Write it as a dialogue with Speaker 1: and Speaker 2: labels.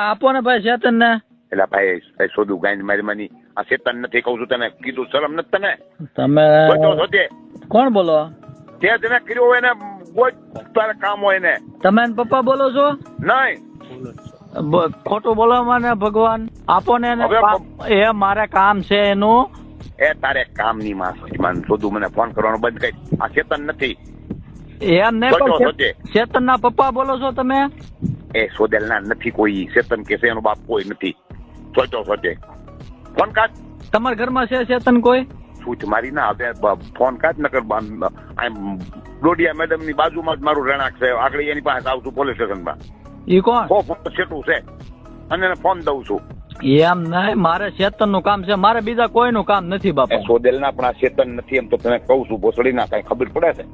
Speaker 1: આપો ને ભાઈ ચેતન ને
Speaker 2: એટલે ભાઈ સોદું ગાઈને મારી માની. આ શેતન નથી કહું છું તને કીધું શરમ નથી તને.
Speaker 1: તમે કોણ બોલો?
Speaker 2: તે તને કર્યો હોય ને કોઈ તારે કામ હોય ને
Speaker 1: તમે પપ્પા બોલો છો?
Speaker 2: નહીં.
Speaker 1: ખોટું બોલો મને ભગવાન. આપો ને એ મારે કામ છે એનું.
Speaker 2: એ તારે કામની માં માન. સોદું મને ફોન કરવાનો બંધ કરી. આ શેતન નથી.
Speaker 1: એમ નહીં. ચેતન ના પપ્પા બોલો છો તમે?
Speaker 2: એ સોદેલના નથી કોઈ ચેતન કે એનો બાપ કોઈ નથી. સોચો સોચે. ફોન કાઢ.
Speaker 1: તમારા ઘરમાં છે ચેતન કોઈ?
Speaker 2: છૂટ મારી ના હવે ફોન કાઢ નકર આમ ડોડિયા મેડમની બાજુમાં જ મારું રહેણાંક છે. આગળ એની પાસે આવું છું પોલીસ સ્ટેશનમાં.
Speaker 1: ઈ કોણ?
Speaker 2: કો ફોન છેટું છે. અને એને ફોન દઉં છું.
Speaker 1: એમ નહીં મારે ચેતનનું કામ છે. મારે બીજા કોઈનું કામ નથી બાપા.
Speaker 2: સોદેલ ના પણ આ ચેતન નથી એમ તો તને કહું છું ભોસડી ના કઈ ખબર પડે છે?